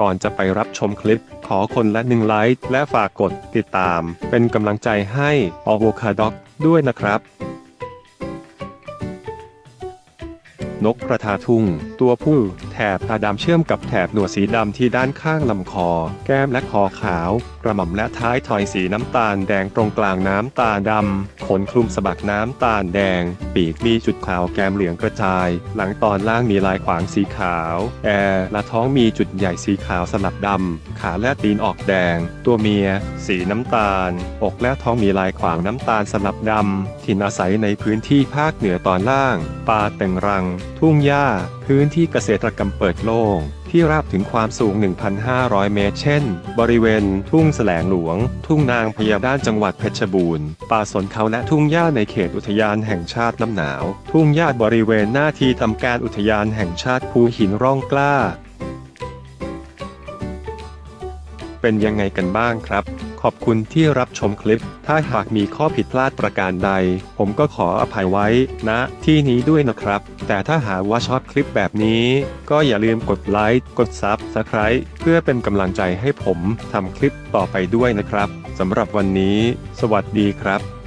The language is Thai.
ก่อนจะไปรับชมคลิป ขอคนละหนึ่งไลค์และฝากกดติดตาม เป็นกำลังใจให้อโวคาด็อกด้วยนะครับ นกกระทาทุ่ง ตัวผู้แถบตาดำเชื่อมกับแถบหนวดสีดำที่ด้านข้างลำคอ แก้มและคอขาว กระหม่อมและท้ายทอยสีน้ำตาลแดงตรงกลางน้ำตาลดำขนคลุมสะบักน้ำตาลแดง ปีกมีจุดขาวแก้มเหลืองกระจาย หลังตอนล่างมีลายขวางสีขาวแอร์และท้องมีจุดใหญ่สีขาวสลับดำขาและตีนออกแดง ตัวเมีย สีน้ำตาล อกและท้องมีลายขวางน้ำตาลสลับดำถิ่นอาศัยในพื้นที่ภาคเหนือตอนล่าง ป่าแต่งรัง ทุ่งหญ้า พื้นที่เกษตรกรรมเปิดโล่งที่ราบถึงความสูง 1,500 เมตร เช่น บริเวณ ทุ่งแสลงหลวง ทุ่งนางพญาด้านจังหวัดเพชรบูรณ์ ป่าสนเขาและทุ่งหญ้าในเขตอุทยานแห่งชาติน้ำหนาว ทุ่งหญ้าบริเวณหน้าที่ทำการอุทยานแห่งชาติภูหินร่องกล้า เป็นยังไงกันบ้างครับ ขอบคุณที่รับชมคลิป ถ้าหากมีข้อผิดพลาดประการใด ผมก็ขออภัยไว้ณที่นี้ด้วยนะครับ แต่ถ้าหากว่าชอบคลิปแบบนี้ ก็อย่าลืมกดไลค์ กดซับสไคร b ์เพื่อเป็นกำลังใจให้ผมทำคลิปต่อไปด้วยนะครับสำหรับวันนี้ สวัสดีครับ